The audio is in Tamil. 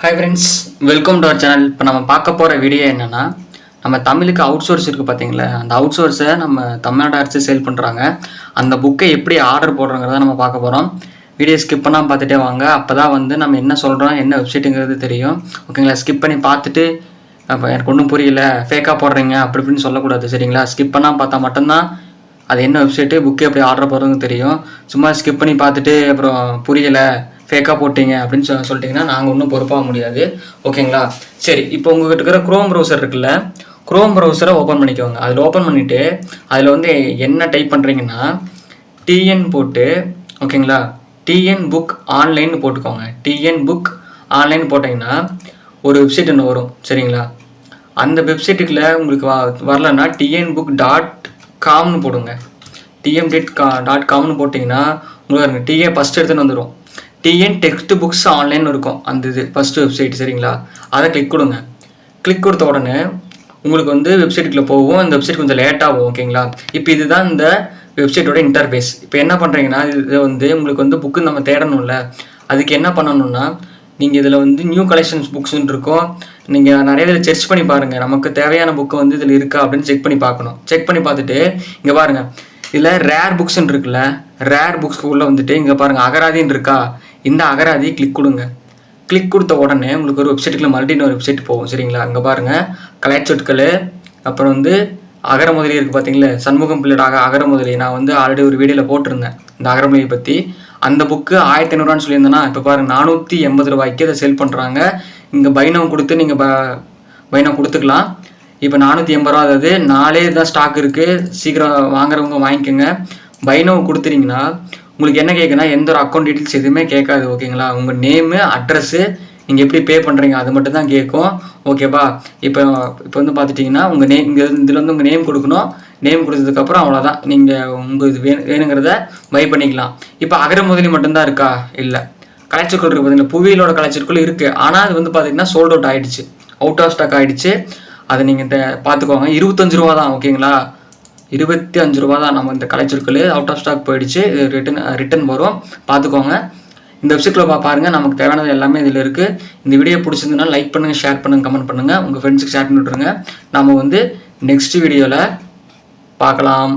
Hi friends welcome to our channel இப்போ நம்ம பார்க்க போகிற வீடியோ என்னென்னா நம்ம தமிழுக்கு அவுட் சோர்ஸ் இருக்குது பார்த்தீங்களா அந்த அவுட் சோர்ஸை நம்ம தமிழ்நாடு அரசு சேல் பண்ணுறாங்க அந்த புக்கை எப்படி ஆர்டர் போடுறோங்கிறத நம்ம பார்க்க போகிறோம் வீடியோ ஸ்கிப் பார்த்துட்டே வாங்க. அப்போ தான் வந்து நம்ம என்ன சொல்கிறோம் என்ன வெப்சைட்டுங்கிறது தெரியும். ஓகேங்களா ஸ்கிப் பண்ணி பார்த்துட்டு அப்போ எனக்கு ஒன்றும் புரியல ஃபேக்காக போடுறீங்க அப்படி இப்படின்னு சொல்லக்கூடாது சரிங்களா? ஸ்கிப் பண்ணால் பார்த்தா மட்டும்தான் அது என்ன வெப்சைட்டு புக்கு எப்படி ஆர்டர் போடுறதுன்னு தெரியும். சும்மா ஸ்கிப் பண்ணி பார்த்துட்டு அப்புறம் புரியலை ஃபேக்காக போட்டீங்க அப்படின்னு சொ சொல்லிட்டீங்கன்னா நாங்கள் ஒன்றும் பொறுப்பாக முடியாது. ஓகேங்களா? சரி இப்போ உங்ககிட்ட இருக்கிற க்ரோம் ப்ரௌசர் இருக்குல்ல க்ரோம் ப்ரௌசரை ஓப்பன் பண்ணிக்கோங்க. அதில் ஓப்பன் பண்ணிவிட்டு அதில் வந்து என்ன டைப் பண்ணுறீங்கன்னா டிஎன் போட்டு ஓகேங்களா? டிஎன் புக் ஆன்லைன் போட்டுக்கோங்க. டிஎன் புக் ஆன்லைன் போட்டிங்கன்னா ஒரு வெப்சைட் ஒன்று வரும். சரிங்களா? அந்த வெப்சைட்டுக்குள்ளே உங்களுக்கு வ வரலன்னா டிஎன் புக் டாட் காம்னு போடுங்க. டிஎம் டெட் கா டாட் காம்னு போட்டிங்கன்னா உங்களுக்கு டிஏ ஃபஸ்ட் எடுத்துன்னு வந்துடும் டிஎன் டெக்ஸ்ட் புக்ஸ் ஆன்லைன் இருக்கும். அந்த இது ஃபஸ்ட்டு வெப்சைட் சரிங்களா? அதை கிளிக் கொடுங்க. கிளிக் கொடுத்த உடனே உங்களுக்கு வந்து வெப்சைட்டுக்குள்ளே போகும். அந்த வெப்சைட் கொஞ்சம் லேட்டாகும் ஓகேங்களா இப்போ இதுதான் இந்த வெப்சைட்டோட இன்டர்ஃபேஸ் இப்போ என்ன பண்ணுறீங்கன்னா இது வந்து உங்களுக்கு வந்து புக்கு நம்ம தேடணும்ல. அதுக்கு என்ன பண்ணணும்னா நீங்கள் இதில் வந்து நியூ கலெக்ஷன்ஸ் புக்ஸ்ன்னு இருக்கும். நீங்கள் நிறைய இதில் செர்ச் பண்ணி பாருங்கள் நமக்கு தேவையான புக்கு வந்து இதில் இருக்கா அப்படின்னு செக் பண்ணி பார்க்கணும். செக் பண்ணி பார்த்துட்டு இங்கே பாருங்கள் இதில் ரேர் புக்ஸ்ன்னு இருக்குல்ல ரேர் புக்ஸ்க்கு உள்ளே வந்துட்டு இங்கே பாருங்கள் அகராதின்னு இருக்கா? இந்த அகராதி கிளிக் கொடுங்க. கிளிக் கொடுத்த உடனே உங்களுக்கு ஒரு வெப்சைட்டுக்குள்ள மறுபடியும் ஒரு வெப்சைட் போகும் சரிங்களா? அங்கே பாருங்கள் கலைச்சொற்கள் அப்புறம் வந்து அகர முதலி இருக்குது பார்த்தீங்களா சண்முகம் பிள்ளையோட அகர அகரமுதலி நான் வந்து ஆல்ரெடி ஒரு வீடியோவில் போட்டிருந்தேன் இந்த அகரமுதலியை பற்றி அந்த புக்கு ஆயிரத்தி ஐநூறுவான்னு சொல்லியிருந்தேன்னா இப்போ பாருங்கள் நானூற்றி எண்பது ரூபாய்க்கு அதை சேல் பண்ணுறாங்க இங்கே பைனம் கொடுத்து நீங்கள் ப பைனம் கொடுத்துக்கலாம். இப்போ நானூற்றி எண்பது ரூபா அதாவது நாளே தான் ஸ்டாக் இருக்குது சீக்கிரம் வாங்குறவங்க வாங்கிக்கோங்க. பைனவ் கொடுத்துறீங்கன்னா உங்களுக்கு என்ன கேட்குன்னா எந்த ஒரு அக்கௌண்ட் டீட்டெயில்ஸ் எதுவுமே கேட்காது ஓகேங்களா உங்கள் நேமு அட்ரஸ்ஸு நீங்கள் எப்படி பே பண்ணுறீங்க அது மட்டும் தான் கேட்கும். ஓகேப்பா இப்போ இப்போ வந்து பார்த்துட்டிங்கன்னா உங்கள் நேம் இங்கே இதில் வந்து உங்கள் நேம் கொடுக்கணும். நேம் கொடுத்ததுக்கப்புறம் அவ்வளோதான் நீங்கள் உங்கள் இது வேணும் வேணுங்கிறத பை பண்ணிக்கலாம். இப்போ அகர முதலி மட்டும்தான் இருக்கா? இல்லை. கலைச்சொற்கள் இருக்குது பார்த்தீங்கன்னா புவியிலோட கலைச்சொற்கள் இருக்குது ஆனால் அது வந்து பார்த்தீங்கன்னா சோல்ட் அவுட் ஆகிடுச்சு அவுட் ஆஃப் ஸ்டாக் ஆகிடுச்சு அதை நீங்கள் பார்த்துக்கோங்க. இருபத்தஞ்சு ரூபா தான் ஓகேங்களா இருபத்தி அஞ்சு ரூபா தான் நம்ம இந்த கலைச்சொற்கள் அவுட் ஆஃப் ஸ்டாக் போயிடுச்சு. ரிட்டன் ரிட்டன் வரும். பார்த்துக்கோங்க. இந்த வெப்சைட்டில் பா பாருங்கள் நமக்கு தேவையானது எல்லாமே இதில் இருக்குது இந்த வீடியோ பிடிச்சிருந்ததுன்னா லைக் பண்ணுங்கள் ஷேர் பண்ணுங்கள் கமெண்ட் பண்ணுங்கள் உங்கள் ஃப்ரெண்ட்ஸுக்கு ஷேர் பண்ணி விட்ருங்க நம்ம வந்து நெக்ஸ்ட் வீடியோவில் பார்க்கலாம்.